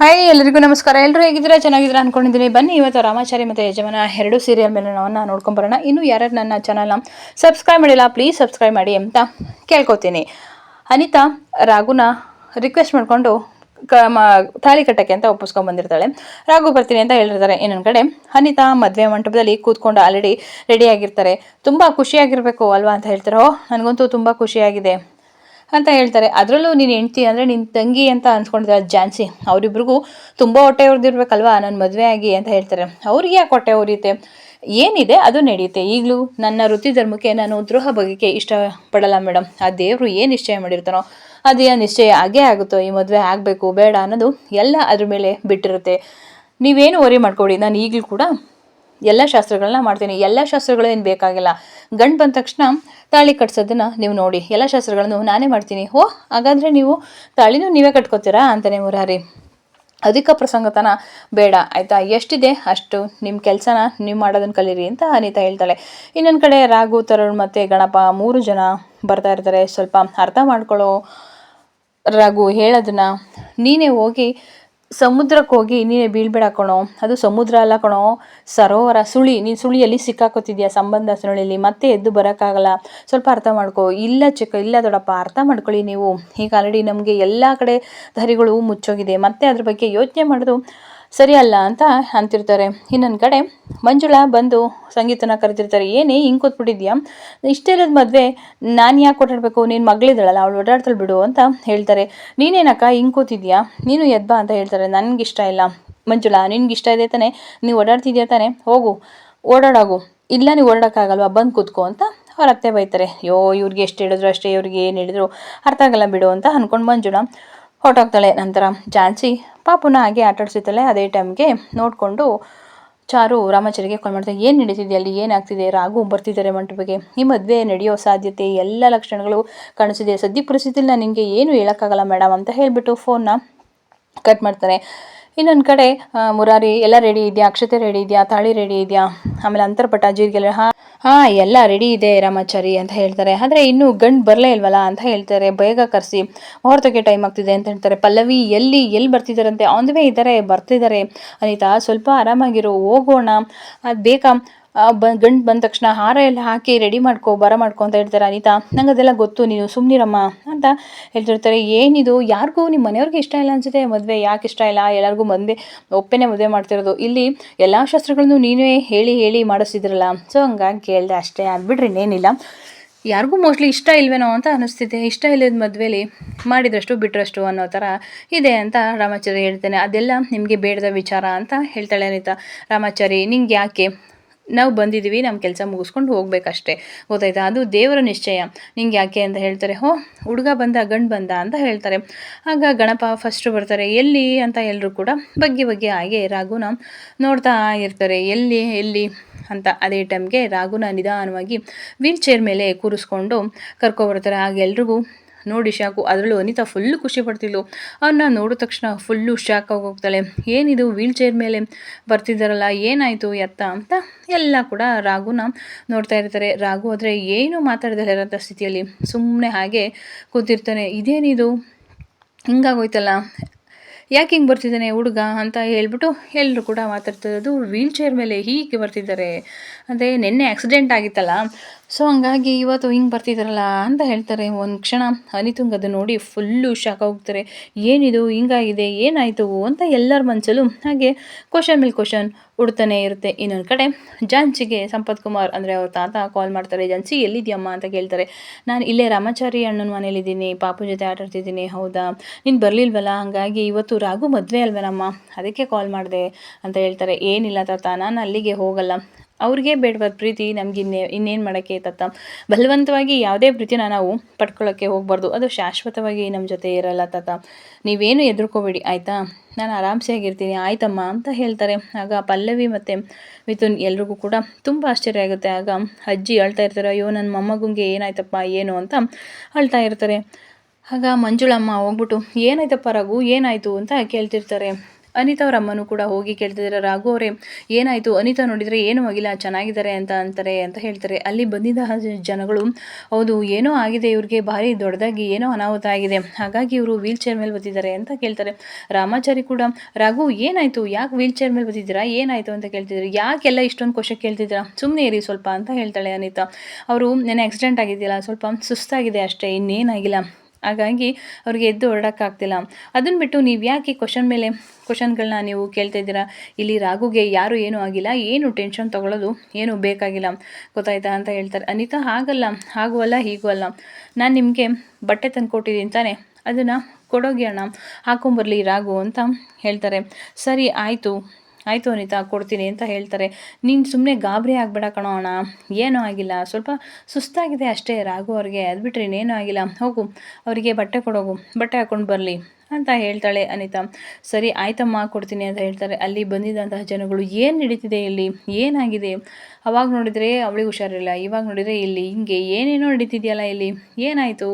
Hi ಎಲ್ಲರಿಗೂ ನಮಸ್ಕಾರ. ಎಲ್ಲರೂ ಹೇಗಿದ್ದೀರಾ? ಚೆನ್ನಾಗಿದ್ದೀರಾ ಅನ್ಕೊಂಡಿದ್ದೀನಿ. ಬನ್ನಿ, ಇವತ್ತು ರಾಮಾಚಾರಿ ಮತ್ತು ಯಜಮಾನ ಎರಡು ಸೀರಿಯಲ್ ಮೇಲೆ ನಾವನ್ನ ನೋಡ್ಕೊಂಬರೋಣ ಇನ್ನು ಯಾರ್ಯಾರು ನನ್ನ ಚಾನಲ್ನ ಸಬ್ಸ್ಕ್ರೈಬ್ ಮಾಡಿಲ್ಲ ಪ್ಲೀಸ್ ಸಬ್ಸ್ಕ್ರೈಬ್ ಮಾಡಿ ಅಂತ ಕೇಳ್ಕೊತೀನಿ. ಅನಿತಾ ರಾಘುನ ರಿಕ್ವೆಸ್ಟ್ ಮಾಡಿಕೊಂಡು ಕ ತಾಳಿ ಕಟ್ಟಕ್ಕೆ ಅಂತ ಒಪ್ಪಿಸ್ಕೊಂಡ್ಬಂದಿರ್ತಾಳೆ ರಾಘು ಬರ್ತೀನಿ ಅಂತ ಹೇಳಿರ್ತಾರೆ. ಇನ್ನೊಂದು ಕಡೆ, ಅನಿತಾ ಮದುವೆ ಮಂಟಪದಲ್ಲಿ ಕೂತ್ಕೊಂಡು ಆಲ್ರೆಡಿ ರೆಡಿಯಾಗಿರ್ತಾರೆ ತುಂಬ ಖುಷಿಯಾಗಿರಬೇಕು ಅಲ್ವಾ ಅಂತ ಹೇಳ್ತಾರೆ. ನನಗಂತೂ ತುಂಬ ಖುಷಿಯಾಗಿದೆ. ಅಂತ ಹೇಳ್ತಾರೆ. ಅದರಲ್ಲೂ ನೀನು ಹೆಂಡ್ತಿ ಅಂದರೆ ನಿನ್ನ ತಂಗಿ ಅಂತ ಅನ್ಸ್ಕೊಂಡಿದ್ದಾರೆ ಜಾನ್ಸಿ. ಅವರಿಬ್ರಿಗೂ ತುಂಬ ಹೊಟ್ಟೆ ಹೊಡೆದಿರ್ಬೇಕಲ್ವಾ ನನ್ನ ಮದುವೆ ಆಗಿ ಅಂತ ಹೇಳ್ತಾರೆ. ಅವ್ರಿಗೆ ಯಾಕೆ ಹೊಟ್ಟೆ ಉರಿಯುತ್ತೆ? ಏನಿದೆ ಅದು ನಡೆಯುತ್ತೆ ಈಗಲೂ ನನ್ನ ವೃತ್ತಿ ಧರ್ಮಕ್ಕೆ ನಾನು ದ್ರೋಹ ಬಗೆಗೆ ಇಷ್ಟಪಡಲ್ಲ ಮೇಡಮ್ ಆ ದೇವರು ಏನು ನಿಶ್ಚಯ ಮಾಡಿರ್ತಾನೋ ಅದು ಏನು ನಿಶ್ಚಯ. ಆಗೇ ಆಗುತ್ತೋ? ಈ ಮದುವೆ ಆಗಬೇಕು, ಬೇಡ ಅನ್ನೋದು ಎಲ್ಲ ಅದ್ರ ಮೇಲೆ ಬಿಟ್ಟಿರುತ್ತೆ. ನೀವೇನು ವರಿ ಮಾಡ್ಕೊಡಿ ನಾನು ಈಗಲೂ ಕೂಡ ಎಲ್ಲ ಶಾಸ್ತ್ರಗಳನ್ನ ಮಾಡ್ತೀನಿ. ಎಲ್ಲ ಶಾಸ್ತ್ರಗಳು ಏನು ಬೇಕಾಗಿಲ್ಲ. ಗಂಡು ಬಂದ ತಕ್ಷಣ ತಾಳಿ ಕಟ್ಸೋದನ್ನು ನೀವು ನೋಡಿ. ಎಲ್ಲ ಶಾಸ್ತ್ರಗಳನ್ನು ನಾನೇ ಮಾಡ್ತೀನಿ. ಓ, ಹಾಗಾದರೆ ನೀವು ತಾಳಿನೂ ನೀವೇ ಕಟ್ಕೋತೀರಾ ಅಂತಲೇ ಮುರಾರಿ. ಅಧಿಕ ಪ್ರಸಂಗತನ ಬೇಡ. ಆಯಿತಾ? ಎಷ್ಟಿದೆ? ಅಷ್ಟು. ನಿಮ್ಮ ಕೆಲಸನ ನೀವು ಮಾಡೋದನ್ನು ಕಲೀರಿ ಅಂತ ಅನಿತಾ ಹೇಳ್ತಾಳೆ. ಇನ್ನೊಂದು ಕಡೆ ರಾಘು, ತರುಣ್ ಮತ್ತು ಗಣಪ ಮೂರು ಜನ ಬರ್ತಾ ಇರ್ತಾರೆ. ಸ್ವಲ್ಪ ಅರ್ಥ ಮಾಡ್ಕೊಳ್ಳೋ ರಘು ಹೇಳೋದನ್ನ ನೀನೇ ಹೋಗಿ ಸಮುದ್ರಕ್ಕೆ ಹೋಗಿ, ನೀನೇ ಬೀಳ್ಬೇಡ ಕಣೋ. ಅದು ಸಮುದ್ರ ಅಲ್ಲ ಕಣೋ. ಸರೋವರ ಸುಳಿ, ನೀನು ಸುಳಿಯಲ್ಲಿ ಸಿಕ್ಕಾಕೋತಿದ್ಯಾ ಸಂಬಂಧ ಸುಳಿಯಲ್ಲಿ? ಮತ್ತೆ ಎದ್ದು ಬರೋಕ್ಕಾಗಲ್ಲ. ಸ್ವಲ್ಪ ಅರ್ಥ ಮಾಡ್ಕೊ. ಇಲ್ಲ ಚಿಕ್ಕ, ಇಲ್ಲ ದೊಡ್ಡಪ್ಪ, ಅರ್ಥ ಮಾಡ್ಕೊಳ್ಳಿ ನೀವು. ಈಗ ಆಲ್ರೆಡಿ ನಮಗೆ ಎಲ್ಲ ಕಡೆ ದಾರಿಗಳು ಮುಚ್ಚೋಗಿದೆ. ಮತ್ತೆ ಅದ್ರ ಬಗ್ಗೆ ಯೋಚನೆ ಮಾಡೋದು ಸರಿ ಅಲ್ಲ ಅಂತ ಅಂತಿರ್ತಾರೆ. ಇನ್ನೊಂದು ಕಡೆ, ಮಂಜುಳಾ ಬಂದು ಸಂಗೀತನ ಕರೆತಿರ್ತಾರೆ. ಏನೇ ಹಿಂಗೆ ಕೂತ್ಬಿಟ್ಟಿದ್ಯಾ? ಇರೋದು ಮದುವೆ, ನಾನು ಯಾಕೆ ಓಡಾಡಬೇಕು? ನೀನು ಮಗಳಿದ್ದಾಳಲ್ಲ, ಅವಳು ಓಡಾಡ್ತಾಳೆ ಬಿಡು ಅಂತ ಹೇಳ್ತಾರೆ. ನೀನೇನಕ್ಕ ಹಿಂಗೆ ಕೂತಿದ್ಯಾ? ನೀನು ಎದ್ಬಾ ಅಂತ ಹೇಳ್ತಾರೆ. ನನಗೆ ಇಷ್ಟ ಇಲ್ಲ. ಮಂಜುಳಾ ನಿನ್ಗೆ ಇಷ್ಟ ಇದೆ ತಾನೆ. ನೀವು ಓಡಾಡ್ತಿದ್ಯಾ ತಾನೆ? ಹೋಗು. ಓಡಾಡೋಗು. ಇಲ್ಲ, ನೀವು ಓಡಾಡೋಕ್ಕಾಗಲ್ವಾ? ಬಂದು ಕೂತ್ಕೋ ಅಂತ ಅವ್ರ ಅತ್ತೆ ಬೈತಾರೆ. ಯೋ ಇವ್ರಿಗೆ ಎಷ್ಟು ಹೇಳಿದ್ರು ಅಷ್ಟೇ, ಇವ್ರಿಗೆ ಏನು ಹೇಳಿದ್ರು? ಅರ್ಥ ಆಗಲ್ಲ ಬಿಡು ಅಂತ ಅಂದ್ಕೊಂಡು ಮಂಜುಳಾ ಹೊರಟೋಗ್ತಾಳೆ. ನಂತರ ಜಾನ್ಸಿ ಪಾಪುನ ಹಾಗೆ ಆಟಾಡಿಸುತ್ತಾಳೆ ಅದೇ ಟೈಮ್ಗೆ ನೋಡಿಕೊಂಡು ಚಾರು ರಾಮಾಚಾರಿಗೆ ಕಾಲ್ ಮಾಡ್ತಾರೆ ಏನು ನಡೀತಿದೆ ಅಲ್ಲಿ? ಏನಾಗ್ತಿದೆ ರಾಗು ಬರ್ತಿದ್ದಾರೆ ಮಂಟಪಕ್ಕೆ ಈ ಮದುವೆ ನಡೆಯೋ ಸಾಧ್ಯತೆ, ಎಲ್ಲ ಲಕ್ಷಣಗಳು ಕಾಣಿಸಿದೆ ಸದ್ಯ ಪರಿಸ್ಥಿತಿಲಿ ನಾನು ನಿಮಗೆ ಏನು ಹೇಳೋಕ್ಕಾಗಲ್ಲ ಮೇಡಮ್ ಅಂತ ಹೇಳಿಬಿಟ್ಟು ಫೋನ್ನ ಕಟ್ ಮಾಡ್ತಾರೆ. ಇನ್ನೊಂದು ಕಡೆ ಮುರಾರಿ, ಎಲ್ಲ ರೆಡಿ ಇದೆಯಾ? ಅಕ್ಷತೆ ರೆಡಿ ಇದೆಯಾ? ತಾಳಿ ರೆಡಿ ಇದೆಯಾ? ಆಮೇಲೆ ಅಂತರ್ಪಟ ಜೀರಿಗೆಲ್ಲ ಹಾಂ ಹಾಂ, ಎಲ್ಲ ರೆಡಿ ಇದೆ ರಾಮಾಚಾರಿ ಅಂತ ಹೇಳ್ತಾರೆ. ಆದರೆ ಇನ್ನೂ ಗಂಡು ಬರಲೇ ಇಲ್ವಲ್ಲ ಅಂತ ಹೇಳ್ತಾರೆ. ಬೇಗ ಕರೆಸಿ. ಮುಹೂರ್ತಕ್ಕೆ ಟೈಮ್ ಆಗ್ತಿದೆ ಅಂತ ಹೇಳ್ತಾರೆ. ಪಲ್ಲವಿ, ಎಲ್ಲಿ ಎಲ್ಲಿ ಬರ್ತಿದ್ದಾರಂತೆ ಆನ್ ದ ವೇ ಇದ್ದಾರೆ ಬರ್ತಿದ್ದಾರೆ ಅನಿತಾ, ಸ್ವಲ್ಪ ಆರಾಮಾಗಿರು, ಹೋಗೋಣ. ಅದು ಬೇಕಾ ಬ, ಗಂಡು ಬಂದ ತಕ್ಷಣ ಹಾರ ಎಲ್ಲ ಹಾಕಿ ರೆಡಿ ಮಾಡ್ಕೊ, ಬರ ಮಾಡ್ಕೋ ಅಂತ ಹೇಳ್ತಾರೆ ಅನಿತಾ. ನಂಗೆ ಅದೆಲ್ಲ ಗೊತ್ತು, ನೀನು ಸುಮ್ಮನಿರಮ್ಮ ಅಂತ ಹೇಳ್ತಿರ್ತಾರೆ. ಏನಿದು? ಯಾರಿಗೂ ನಿಮ್ಮ ಮನೆಯವ್ರಿಗೆ ಇಷ್ಟ ಇಲ್ಲ ಅನ್ಸುತ್ತೆ. ಮದುವೆ ಯಾಕೆ ಇಷ್ಟ ಇಲ್ಲ? ಎಲ್ಲರಿಗೂ ಮದುವೆ ಒಪ್ಪೇನೆ ಮದುವೆ ಮಾಡ್ತಿರೋದು. ಇಲ್ಲಿ ಎಲ್ಲ ಶಾಸ್ತ್ರಗಳನ್ನು ನೀನೇ ಹೇಳಿ ಹೇಳಿ ಮಾಡಿಸ್ತಿದ್ರಲ್ಲ. ಸೊ, ಹಂಗಾಗಿ ಕೇಳಿದೆ ಅಷ್ಟೇ ಅದ್ಬಿಟ್ರೆ ಇನ್ನೇನಿಲ್ಲ. ಯಾರಿಗೂ ಮೋಸ್ಟ್ಲಿ ಇಷ್ಟ ಇಲ್ವೇನೋ ಅಂತ ಅನಿಸ್ತಿದೆ. ಇಷ್ಟ ಇಲ್ಲದ ಮದುವೆಲಿ ಮಾಡಿದ್ರಷ್ಟು ಬಿಟ್ಟರಷ್ಟು ಅನ್ನೋ ಥರ ಇದೆ ಅಂತ ರಾಮಾಚಾರಿ ಹೇಳ್ತಾನೆ. ಅದೆಲ್ಲ ನಿಮಗೆ ಬೇಡದ ವಿಚಾರ ಅಂತ ಹೇಳ್ತಾಳೆ ಅನಿತಾ. ರಾಮಾಚಾರಿ ನಿಂಗೆ ಯಾಕೆ ನಾವು ಬಂದಿದ್ದೀವಿ ನಮ್ಮ ಕೆಲಸ ಮುಗಿಸ್ಕೊಂಡು ಹೋಗ್ಬೇಕಷ್ಟೆ. ಗೊತ್ತಾಯ್ತಾ? ಅದು ದೇವರ ನಿಶ್ಚಯ. ನಿಂಗೆ ಯಾಕೆ ಅಂತ ಹೇಳ್ತಾರೆ, ಹೋ, ಹುಡುಗ ಬಂದ, ಗಂಡು ಬಂದ ಅಂತ ಹೇಳ್ತಾರೆ. ಆಗ ಗಣಪ ಫಸ್ಟು ಬರ್ತಾರೆ, ಎಲ್ಲಿ? ಅಂತ ಎಲ್ಲರೂ ಕೂಡ ಬಗ್ಗೆ ಬಗ್ಗೆ, ಹಾಗೆ, ರಾಘುನ ನೋಡ್ತಾ ಇರ್ತಾರೆ. ಎಲ್ಲಿ ಎಲ್ಲಿ? ಅಂತ ಅದೇ ಟೈಮ್ಗೆ ರಾಘುನ ನಿಧಾನವಾಗಿ ವೀಲ್ ಚೇರ್ ಮೇಲೆ ಕೂರಿಸ್ಕೊಂಡು ಕರ್ಕೊಬರ್ತಾರೆ ಆಗ ಎಲ್ರಿಗೂ ನೋಡಿ ಶಾಕು, ಅದರಲ್ಲೂ ಅನಿತಾ ಫುಲ್ಲು ಖುಷಿ ಪಡ್ತಿದ್ಲು. ಅವನ್ನ ನೋಡಿದ ತಕ್ಷಣ ಫುಲ್ಲು ಶಾಕ್ ಹೋಗ್ತಾಳೆ. ಏನಿದು ವೀಲ್ ಚೇರ್ ಮೇಲೆ ಬರ್ತಿದ್ದಾರಲ್ಲ ಏನಾಯಿತು, ಎತ್ತ ಅಂತ ಎಲ್ಲ ಕೂಡ ರಾಘುನ ನೋಡ್ತಾ ಇರ್ತಾರೆ. ರಾಘು ಆದರೆ ಏನು ಮಾತಾಡ್ದಲ್ಲ ಇರೋಂಥ ಸ್ಥಿತಿಯಲ್ಲಿ ಸುಮ್ಮನೆ ಹಾಗೆ ಕೂತಿರ್ತಾನೆ. ಇದೇನಿದು? ಹಿಂಗಾಗೋಯ್ತಲ್ಲ. ಯಾಕೆ ಹಿಂಗೆ ಬರ್ತಿದ್ದಾನೆ ಹುಡುಗ ಅಂತ ಹೇಳ್ಬಿಟ್ಟು ಎಲ್ಲರೂ ಕೂಡ ಮಾತಾಡ್ತಿರೋದು ವೀಲ್ ಚೇರ್ ಮೇಲೆ ಹೀಗೆ ಬರ್ತಿದ್ದಾರೆ. ಅದೇ ನಿನ್ನೆ ಆಕ್ಸಿಡೆಂಟ್ ಆಗಿತ್ತಲ್ಲ. ಸೊ ಹಂಗಾಗಿ ಇವತ್ತು ಹಿಂಗೆ ಬರ್ತಿದ್ದಾರಲ್ಲ ಅಂತ ಹೇಳ್ತಾರೆ. ಒಂದು ಕ್ಷಣ ಅನಿತುಂಗ್ ಅದು ನೋಡಿ ಫುಲ್ಲು ಶಾಕ್ ಹೋಗ್ತಾರೆ ಏನಿದು? ಹಿಂಗಾಗಿದೆ? ಏನಾಯಿತು? ಅಂತ ಎಲ್ಲರ ಮನಸ್ಸಲ್ಲೂ ಹಾಗೆ ಕ್ವಶನ್ ಮೇಲೆ ಕ್ವಶನ್ ಉಡ್ತಾನೆ ಇರುತ್ತೆ. ಇನ್ನೊಂದು ಕಡೆ ಜಾನ್ಸಿಗೆ ಸಂಪತ್ ಕುಮಾರ್ ಅಂದರೆ ಅವ್ರ ತಾತ ಕಾಲ್ ಮಾಡ್ತಾರೆ. ಜಾನ್ಸಿ, ಎಲ್ಲಿದ್ಯಮ್ಮ? ಅಂತ ಕೇಳ್ತಾರೆ. ನಾನು ಇಲ್ಲೇ ರಾಮಾಚಾರಿ ಅಣ್ಣನ ಮನೇಲಿದ್ದೀನಿ. ಪಾಪು ಜೊತೆ ಆಟಾಡ್ತಿದ್ದೀನಿ ಹೌದಾ? ನೀನು ಬರಲಿಲ್ವಲ್ಲ? ಹಾಗಾಗಿ ಇವತ್ತು ರಾಘು ಮದುವೆ ಅಲ್ವೇನಮ್ಮ? ಅದಕ್ಕೆ ಕಾಲ್ ಮಾಡಿದೆ. ಅಂತ ಹೇಳ್ತಾರೆ. ಏನಿಲ್ಲ ತಾತ, ನಾನು ಅಲ್ಲಿಗೆ ಹೋಗಲ್ಲ. ಅವ್ರಿಗೆ ಬೇಡವಾದ ಪ್ರೀತಿ, ನಮ್ಗೆ ಇನ್ನೇ, ಇನ್ನೇನು ಮಾಡೋಕ್ಕೆ ತತ್ತ. ಬಲವಂತವಾಗಿ ಯಾವುದೇ ಪ್ರೀತಿನ ನಾವು ಪಡ್ಕೊಳ್ಳೋಕ್ಕೆ ಹೋಗ್ಬಾರ್ದು. ಅದು ಶಾಶ್ವತವಾಗಿ ನಮ್ಮ ಜೊತೆ ಇರಲ್ಲ ತಾತ ನೀವೇನು ಎದುರ್ಕೋಬೇಡಿ, ಆಯಿತಾ? ನಾನು ಆರಾಮ್ಸೆ ಆಗಿರ್ತೀನಿ ಆಯ್ತಮ್ಮ ಅಂತ ಹೇಳ್ತಾರೆ. ಆಗ ಪಲ್ಲವಿ ಮತ್ತು ಮಿಥುನ್ ಎಲ್ರಿಗೂ ಕೂಡ ತುಂಬ ಆಶ್ಚರ್ಯ ಆಗುತ್ತೆ. ಆಗ ಅಜ್ಜಿ ಅಳ್ತಾ ಇರ್ತಾರೆ, ಅಯ್ಯೋ ನನ್ನ ಮೊಮ್ಮಗುಂಗೆ ಏನಾಯ್ತಪ್ಪ, ಏನು? ಅಂತ ಅಳ್ತಾ ಇರ್ತಾರೆ. ಆಗ ಮಂಜುಳಮ್ಮ ಹೋಗ್ಬಿಟ್ಟು, ಏನಾಯ್ತಪ್ಪ ರಘು, ಏನಾಯಿತು? ಅಂತ ಕೇಳ್ತಿರ್ತಾರೆ. ಅನಿತಾ ಅವ್ರ ಅಮ್ಮನೂ ಕೂಡ ಹೋಗಿ ಕೇಳ್ತಿದ್ದಾರೆ ರಾಘು ಅವರೇ, ಏನಾಯಿತು? ಅನಿತಾ ನೋಡಿದರೆ ಏನೂ ಆಗಿಲ್ಲ, ಚೆನ್ನಾಗಿದ್ದಾರೆ ಅಂತ ಅಂತಾರೆ ಅಂತ ಹೇಳ್ತಾರೆ. ಅಲ್ಲಿ ಬಂದಿದ್ದ ಜನಗಳು, ಹೌದು, ಏನೋ ಆಗಿದೆ ಇವ್ರಿಗೆ, ಭಾರಿ ದೊಡ್ಡದಾಗಿ ಏನೋ ಅನಾಹುತ ಆಗಿದೆ. ಹಾಗಾಗಿ ಇವರು ವೀಲ್ ಚೇರ್ ಮೇಲೆ ಬತ್ತಿದ್ದಾರೆ ಅಂತ ಕೇಳ್ತಾರೆ. ರಾಮಾಚಾರಿ ಕೂಡ, ರಾಘು, ಏನಾಯಿತು? ಯಾಕೆ ವೀಲ್ ಚೇರ್ ಮೇಲೆ ಬತ್ತಿದ್ದೀರಾ? ಏನಾಯಿತು? ಅಂತ ಕೇಳ್ತಿದ್ರು. ಯಾಕೆಲ್ಲ ಇಷ್ಟೊಂದು ಕ್ವಶನ್ ಕೇಳ್ತಿದ್ದೀರಾ? ಸುಮ್ಮನೆ ಇರಿ ಸ್ವಲ್ಪ, ಅಂತ ಹೇಳ್ತಾಳೆ ಅನಿತಾ. ಅವರು ನೆನೆ ಆಕ್ಸಿಡೆಂಟ್ ಆಗಿದೆಯಲ್ಲ, ಸ್ವಲ್ಪ ಸುಸ್ತಾಗಿದೆ ಅಷ್ಟೇ, ಇನ್ನೇನಾಗಿಲ್ಲ. ಹಾಗಾಗಿ ಅವ್ರಿಗೆ ಎದ್ದು ಹೊರಡೋಕ್ಕಾಗ್ತಿಲ್ಲ ಅದನ್ನು ಬಿಟ್ಟು ನೀವು ಯಾಕೆ ಕ್ವಶನ್ ಮೇಲೆ ಕ್ವಶನ್ಗಳನ್ನ ನೀವು ಕೇಳ್ತಾ ಇದ್ದೀರಾ? ಇಲ್ಲಿ ರಾಘುಗೆ ಯಾರು ಏನೂ ಆಗಿಲ್ಲ, ಏನು ಟೆನ್ಷನ್ ತೊಗೊಳ್ಳೋದು ಏನು ಬೇಕಾಗಿಲ್ಲ. ಗೊತ್ತಾಯ್ತಾ ಅಂತ ಹೇಳ್ತಾರೆ. ಅನಿತಾ, ಹಾಗಲ್ಲ ಹಾಗೂ ಅಲ್ಲ ಹೀಗೂ ಅಲ್ಲ ನಾನು ನಿಮಗೆ ಬಟ್ಟೆ ತಂದು ಕೊಟ್ಟಿದ್ದೀನಿ ತಾನೆ. ಅದನ್ನು ಕೊಡೋಗಿ ಅಣ್ಣ ಹಾಕೊಂಬರಲಿ ರಾಘು ಅಂತ ಹೇಳ್ತಾರೆ. ಸರಿ, ಆಯಿತು. ಆಯಿತು ಅನಿತಾ, ಕೊಡ್ತೀನಿ ಅಂತ ಹೇಳ್ತಾರೆ. ನೀನು ಸುಮ್ಮನೆ ಗಾಬರಿ ಆಗಬೇಡ ಕಣೋ ಅಣ್ಣ. ಏನೂ ಆಗಿಲ್ಲ. ಸ್ವಲ್ಪ ಸುಸ್ತಾಗಿದೆ ಅಷ್ಟೇ ರಾಘು ಅವ್ರಿಗೆ. ಅದು ಬಿಟ್ಟರೆ ಇನ್ನೇನೂ ಆಗಿಲ್ಲ. ಹೋಗು, ಅವರಿಗೆ ಬಟ್ಟೆ ಕೊಡೋಗು. ಬಟ್ಟೆ ಹಾಕ್ಕೊಂಡು ಬರಲಿ. ಅಂತ ಹೇಳ್ತಾಳೆ ಅನಿತಾ. ಸರಿ, ಆಯ್ತಮ್ಮ, ಕೊಡ್ತೀನಿ ಅಂತ ಹೇಳ್ತಾರೆ. ಅಲ್ಲಿ ಬಂದಿದ್ದಂತಹ ಜನಗಳು ಏನು ನಡೀತಿದೆ ಇಲ್ಲಿ? ಏನಾಗಿದೆ? ಅವಾಗ ನೋಡಿದರೆ ಅವಳಿಗೆ ಹುಷಾರಿಲ್ಲ. ಇವಾಗ ನೋಡಿದರೆ ಇಲ್ಲಿ ಹಿಂಗೆ ಏನೇನೋ ನಡೀತಿದೆಯಲ್ಲ ಇಲ್ಲಿ? ಏನಾಯಿತು?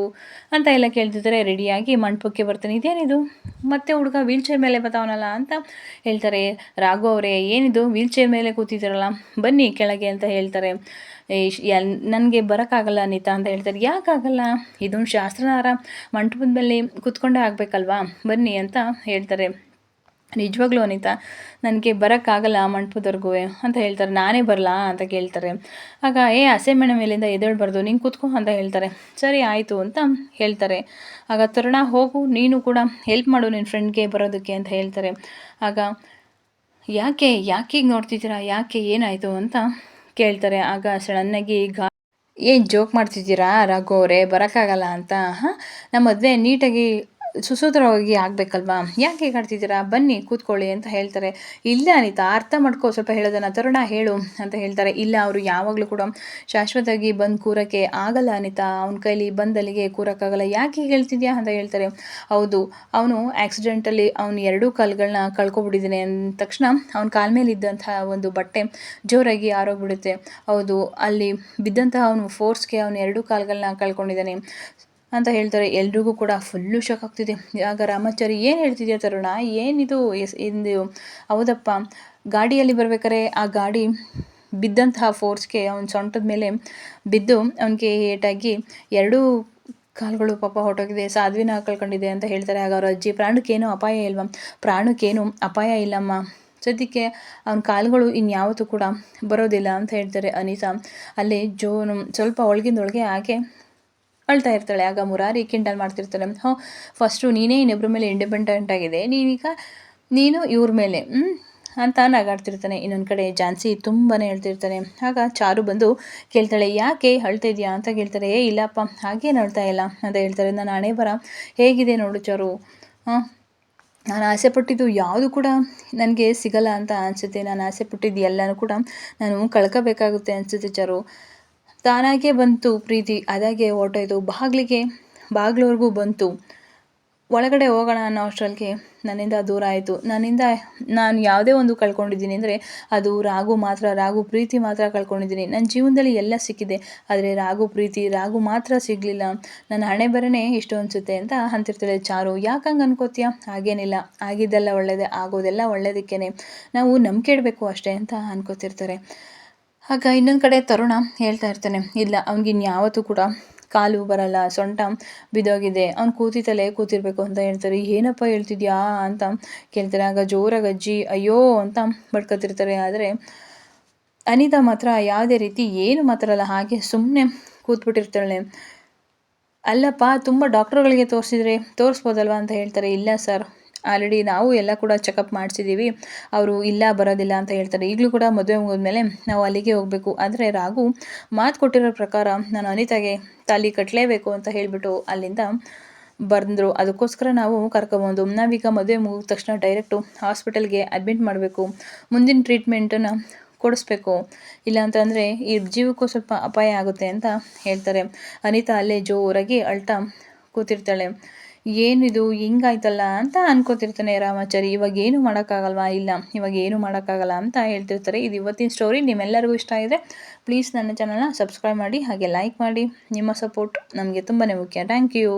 ಅಂತ ಎಲ್ಲ ಕೇಳ್ತಿದ್ದಾರೆ ರೆಡಿಯಾಗಿ ಮಂಟಪಕ್ಕೆ ಬರ್ತಾನೆ. ಇದೇನಿದು? ಮತ್ತೆ ಹುಡುಗ ವೀಲ್ ಚೇರ್ ಮೇಲೆ ಬರ್ತಾವನಲ್ಲ ಅಂತ ಹೇಳ್ತಾರೆ. ರಾಘು ಅವರೇ, ಏನಿದು? ವೀಲ್ ಚೇರ್ ಮೇಲೆ ಕೂತಿದ್ದಾರಲ್ಲ, ಬನ್ನಿ ಕೆಳಗೆ ಅಂತ ಹೇಳ್ತಾರೆ. ನನಗೆ ಬರೋಕ್ಕಾಗಲ್ಲ ಅನಿತಾ ಅಂತ ಹೇಳ್ತಾರೆ. ಯಾಕಾಗಲ್ಲ? ಇದೊಂದು ಶಾಸ್ತ್ರನಾರ ಮಂಟಪದ ಮೇಲೆ ಕೂತ್ಕೊಂಡೇ ಆಗಬೇಕಲ್ವಾ? ಬನ್ನಿ ಅಂತ ಹೇಳ್ತಾರೆ. ನಿಜವಾಗ್ಲೂ ಅನಿತಾ, ನನಗೆ ಬರೋಕ್ಕಾಗಲ್ಲ ಮಂಟಪದವರೆಗೂ ಅಂತ ಹೇಳ್ತಾರೆ. ನಾನೇ ಬರಲಾ ಅಂತ ಕೇಳ್ತಾರೆ. ಆಗ, ಏ, ಹಸೆಮಣೆ ಮೇಲಿಂದ ಎದ್ದೇಳಬಾರ್ದು ನೀನು ಕೂತ್ಕೊ ಅಂತ ಹೇಳ್ತಾರೆ. ಸರಿ, ಆಯಿತು ಅಂತ ಹೇಳ್ತಾರೆ. ಆಗ, ತರುಣ, ಹೋಗು, ನೀನು ಕೂಡ ಹೆಲ್ಪ್ ಮಾಡು ನಿನ್ನ ಫ್ರೆಂಡ್ಗೆ ಬರೋದಕ್ಕೆ ಅಂತ ಹೇಳ್ತಾರೆ. ಆಗ, ಯಾಕೆ ಯಾಕೆ ಈಗ ನೋಡ್ತಿದ್ದೀರಾ? ಯಾಕೆ ಏನಾಯಿತು ಅಂತ ಕೇಳ್ತಾರೆ. ಆಗ, ಸಡನ್ನಾಗಿ ಗಾ ಏನು ಜೋಕ್ ಮಾಡ್ತಿದ್ದೀರಾ ರಘು ಅವರೇ? ಬರೋಕ್ಕಾಗಲ್ಲ ಅಂತ, ಹಾಂ? ನಮ್ಮ ಮದುವೆ ನೀಟಾಗಿ ಸುಸೂತ್ರವಾಗಿ ಆಗಬೇಕಲ್ವಾ? ಯಾಕೆ ಹೀಗೆ ಆಡ್ತಿದ್ದೀರಾ ಬನ್ನಿ, ಕೂತ್ಕೊಳ್ಳಿ ಅಂತ ಹೇಳ್ತಾರೆ. ಇಲ್ಲ ಅನಿತಾ, ಅರ್ಥ ಮಾಡ್ಕೋ, ಸ್ವಲ್ಪ ಹೇಳೋದನ್ನ ತರುಣ, ಹೇಳು ಅಂತ ಹೇಳ್ತಾರೆ. ಇಲ್ಲ, ಅವರು ಯಾವಾಗಲೂ ಕೂಡ ಶಾಶ್ವತವಾಗಿ ಬಂದು ಕೂರಕ್ಕೆ ಆಗಲ್ಲ ಅನಿತಾ. ಅವನ ಕೈಲಿ ಬಂದಲ್ಲಿಗೆ ಕೂರಕ್ಕಾಗಲ್ಲ. ಯಾಕೆ ಹೀಗೆ ಹೇಳ್ತಿದ್ಯಾ ಅಂತ ಹೇಳ್ತಾರೆ. ಹೌದು, ಅವನು ಆಕ್ಸಿಡೆಂಟಲ್ಲಿ ಅವನು ಎರಡೂ ಕಾಲುಗಳನ್ನ ಕಳ್ಕೊಬಿಟ್ಟಿದ್ದಾನೆ ಅಂದ ತಕ್ಷಣ ಅವನ ಕಾಲ ಮೇಲೆ ಇದ್ದಂತಹ ಒಂದು ಬಟ್ಟೆ ಜೋರಾಗಿ ಆರೋಗ್ಬಿಡುತ್ತೆ. ಹೌದು, ಅಲ್ಲಿ ಬಿದ್ದಂತಹ ಅವನು ಫೋರ್ಸ್ಗೆ ಅವನು ಎರಡೂ ಕಾಲುಗಳನ್ನ ಕಳ್ಕೊಂಡಿದ್ದಾನೆ. ಅಂತ ಹೇಳ್ತಾರೆ. ಎಲ್ರಿಗೂ ಕೂಡ ಫುಲ್ಲು ಶಾಕ್ ಆಗ್ತಿದೆ. ಆಗ ರಾಮಾಚಾರಿ ಏನು ಹೇಳ್ತಿದ್ಯಾ ತರುಣ? ಏನಿದು? ಎಸ್, ಇಂದು ಹೌದಪ್ಪ. ಗಾಡಿಯಲ್ಲಿ ಬರ್ಬೇಕಾದ್ರೆ ಆ ಗಾಡಿ ಬಿದ್ದಂತಹ ಫೋರ್ಸ್ಗೆ ಅವನ ಸೊಂಟದ ಮೇಲೆ ಬಿದ್ದು ಅವನಿಗೆ ಏಟಾಗಿ ಎರಡೂ ಕಾಲುಗಳು ಪಾಪ ಹೊರಟೋಗಿದೆ. ಸಾಧ್ವಿನ ಕಳ್ಕೊಂಡಿದೆ ಅಂತ ಹೇಳ್ತಾರೆ. ಆಗ ಅವ್ರ ಅಜ್ಜಿ, ಪ್ರಾಣಕ್ಕೇನು ಅಪಾಯ ಇಲ್ವಾ? ಪ್ರಾಣಕ್ಕೇನು ಅಪಾಯ ಇಲ್ಲಮ್ಮ. ಸದ್ಯಕ್ಕೆ ಅವನ ಕಾಲುಗಳು ಇನ್ಯಾವತ್ತೂ ಕೂಡ ಬರೋದಿಲ್ಲ ಅಂತ ಹೇಳ್ತಾರೆ ಅನಿತಾ. ಅಲ್ಲಿ ಜೋ, ಸ್ವಲ್ಪ ಒಳಗಿಂದೊಳಗೆ ಹಾಗೆ ಅಳ್ತಾ ಇರ್ತಾಳೆ. ಆಗ ಮುರಾರಿ ಕಿಂಡಲ್ ಮಾಡ್ತಿರ್ತಾಳೆ. ಹೋ ಫಸ್ಟು ನೀನೇ ಇನ್ನೊಬ್ಬರ ಮೇಲೆ ಇಂಡಿಪೆಂಡೆಂಟ್ ಆಗಿದೆ. ನೀನೀಗ ನೀನು ಇವ್ರ ಮೇಲೆ ಅಂತ ನಗಾಡ್ತಿರ್ತಾನೆ. ಇನ್ನೊಂದು ಕಡೆ ಝಾನ್ಸಿ ತುಂಬಾ ಹೇಳ್ತಿರ್ತಾನೆ. ಆಗ ಚಾರು ಬಂದು ಕೇಳ್ತಾಳೆ, ಯಾಕೆ ಅಳ್ತಾ ಇದೆಯಾ? ಅಂತ ಕೇಳ್ತಾರೆ, ಏ, ಇಲ್ಲಪ್ಪ, ಹಾಗೇನು ಅಳ್ತಾ ಇಲ್ಲ? ಅಂತ ಹೇಳ್ತಾರೆ. ನಾನು ಹಣೆ ಬರ. ಹೇಗಿದೆ ನೋಡು ಚಾರು? ನಾನು ಆಸೆ ಪಟ್ಟಿದ್ದು ಯಾವುದು ಕೂಡ ನನಗೆ ಸಿಗಲ್ಲ ಅಂತ ಅನಿಸುತ್ತೆ. ನಾನು ಆಸೆ ಪಟ್ಟಿದ್ದು ಎಲ್ಲನೂ ಕೂಡ ನಾನು ಕಳ್ಕೋಬೇಕಾಗುತ್ತೆ ಅನಿಸುತ್ತೆ ಚಾರು. ತಾನಾಗೇ ಬಂತು ಪ್ರೀತಿ, ಅದಾಗೆ ಹೊರ್ಟೋಯ್ತು ಬಾಗಿಲಿಗೆ ಬಾಗಿಲವರೆಗೂ ಬಂತು. ಒಳಗಡೆ ಹೋಗೋಣ ಅನ್ನೋ ಅಷ್ಟರಲ್ಲಿ ನನ್ನಿಂದ ದೂರ ಆಯಿತು. ನನ್ನಿಂದ ನಾನು ಯಾವುದೇ ಒಂದು ಕಳ್ಕೊಂಡಿದ್ದೀನಿ ಅಂದರೆ ಅದು ರಾಗು ಮಾತ್ರ, ರಾಗು ಪ್ರೀತಿ ಮಾತ್ರ ಕಳ್ಕೊಂಡಿದ್ದೀನಿ. ನನ್ನ ಜೀವನದಲ್ಲಿ ಎಲ್ಲ ಸಿಕ್ಕಿದೆ, ಆದರೆ ರಾಗು ಪ್ರೀತಿ, ರಾಗು ಮಾತ್ರ ಸಿಗಲಿಲ್ಲ. ನನ್ನ ಹಣೆ ಬರನೇ ಇಷ್ಟು ಅನಿಸುತ್ತೆ ಅಂತ ಅಂತಿರ್ತಾಳೆ ಚಾರು. ಯಾಕೆ ಹಂಗೆ ಅನ್ಕೋತೀಯ? ಹಾಗೇನಿಲ್ಲ. ಆಗಿದ್ದೆಲ್ಲ ಒಳ್ಳೆಯದೇ ಆಗೋದೆಲ್ಲ ಒಳ್ಳೆಯದಕ್ಕೇ ನಾವು ನಂಬಿಕೆ ಇಡಬೇಕು ಅಷ್ಟೇ ಅಂತ ಅನ್ಕೋತಿರ್ತಾರೆ. ಆಗ ಇನ್ನೊಂದು ಕಡೆ ತರುಣ ಹೇಳ್ತಾ ಇರ್ತಾನೆ, ಇಲ್ಲ ಅವ್ನಿಗಿನ್ಯಾವತ್ತೂ ಕೂಡ ಕಾಲು ಬರಲ್ಲ, ಸೊಂಟ ಬಿದ್ದೋಗಿದೆ, ಅವ್ನು ಕೂತಿತಲೇ ಕೂತಿರ್ಬೇಕು ಅಂತ ಹೇಳ್ತಾರೆ. ಏನಪ್ಪ ಹೇಳ್ತಿದ್ಯಾ ಅಂತ ಕೇಳ್ತಾರೆ. ಆಗ ಜೋರಾಗಿ ಅಜ್ಜಿ, ಅಯ್ಯೋ ಅಂತ ಬಡ್ಕೊತಿರ್ತಾರೆ. ಆದರೆ ಅನಿತಾ ಮಾತ್ರ ಯಾವುದೇ ರೀತಿ ಏನು ಮಾತಾಡಲ್ಲ ಹಾಗೆ ಸುಮ್ಮನೆ ಕೂತ್ಬಿಟ್ಟಿರ್ತಾಳೆ. ಅಲ್ಲಪ್ಪ, ತುಂಬ ಡಾಕ್ಟ್ರುಗಳಿಗೆ ತೋರಿಸಿದ್ರೆ ತೋರಿಸ್ಬೋದಲ್ವಾ ಅಂತ ಹೇಳ್ತಾರೆ. ಇಲ್ಲ ಸರ್ ಆಲ್ರೆಡಿ ನಾವು ಎಲ್ಲ ಕೂಡ ಚೆಕಪ್ ಮಾಡಿಸಿದ್ದೀವಿ ಅವರು ಇಲ್ಲ, ಬರೋದಿಲ್ಲ ಅಂತ ಹೇಳ್ತಾರೆ. ಈಗಲೂ ಕೂಡ ಮದುವೆ ಮುಗಿದ್ಮೇಲೆ ನಾವು ಅಲ್ಲಿಗೆ ಹೋಗಬೇಕು. ಆದರೆ ರಾಘು ಮಾತು ಕೊಟ್ಟಿರೋ ಪ್ರಕಾರ ನಾನು ಅನಿತಾಗೆ ತಾಲಿ ಕಟ್ಟಲೇಬೇಕು ಅಂತ ಹೇಳಿಬಿಟ್ಟು ಅಲ್ಲಿಂದ ಬಂದರು. ಅದಕ್ಕೋಸ್ಕರ ನಾವು ಕರ್ಕೊಬೋದು ನಾವೀಗ ಮದುವೆ ಮುಗಿದ ತಕ್ಷಣ ಡೈರೆಕ್ಟು ಹಾಸ್ಪಿಟಲ್ಗೆ ಅಡ್ಮಿಟ್ ಮಾಡಬೇಕು. ಮುಂದಿನ ಟ್ರೀಟ್ಮೆಂಟನ್ನು ಕೊಡಿಸ್ಬೇಕು. ಇಲ್ಲಾಂತಂದರೆ ಈ ಜೀವಕ್ಕೂ ಸ್ವಲ್ಪ ಅಪಾಯ ಆಗುತ್ತೆ ಅಂತ ಹೇಳ್ತಾರೆ. ಅನಿತಾ ಅಲ್ಲೇ ಜೋರಾಗಿ ಅಳ್ತಾ ಕೂತಿರ್ತಾಳೆ. ಏನಿದು, ಹಿಂಗಾಯ್ತಲ್ಲ ಅಂತ ಅನ್ಕೋತಿರ್ತಾನೆ ರಾಮಾಚಾರಿ. ಇವಾಗ ಏನು ಮಾಡೋಕ್ಕಾಗಲ್ವಾ? ಇಲ್ಲ, ಇವಾಗ ಏನು ಮಾಡೋಕ್ಕಾಗಲ್ಲ ಅಂತ ಹೇಳ್ತಿರ್ತಾರೆ. ಇದು ಇವತ್ತಿನ ಸ್ಟೋರಿ ನಿಮ್ಮೆಲ್ಲರಿಗೂ ಇಷ್ಟ ಆಗಿದೆ ಪ್ಲೀಸ್ ನನ್ನ ಚಾನಲ್ನ ಸಬ್ಸ್ಕ್ರೈಬ್ ಮಾಡಿ, ಹಾಗೆ ಲೈಕ್ ಮಾಡಿ. ನಿಮ್ಮ ಸಪೋರ್ಟ್ ನಮಗೆ ತುಂಬಾ ಮುಖ್ಯ. Thank you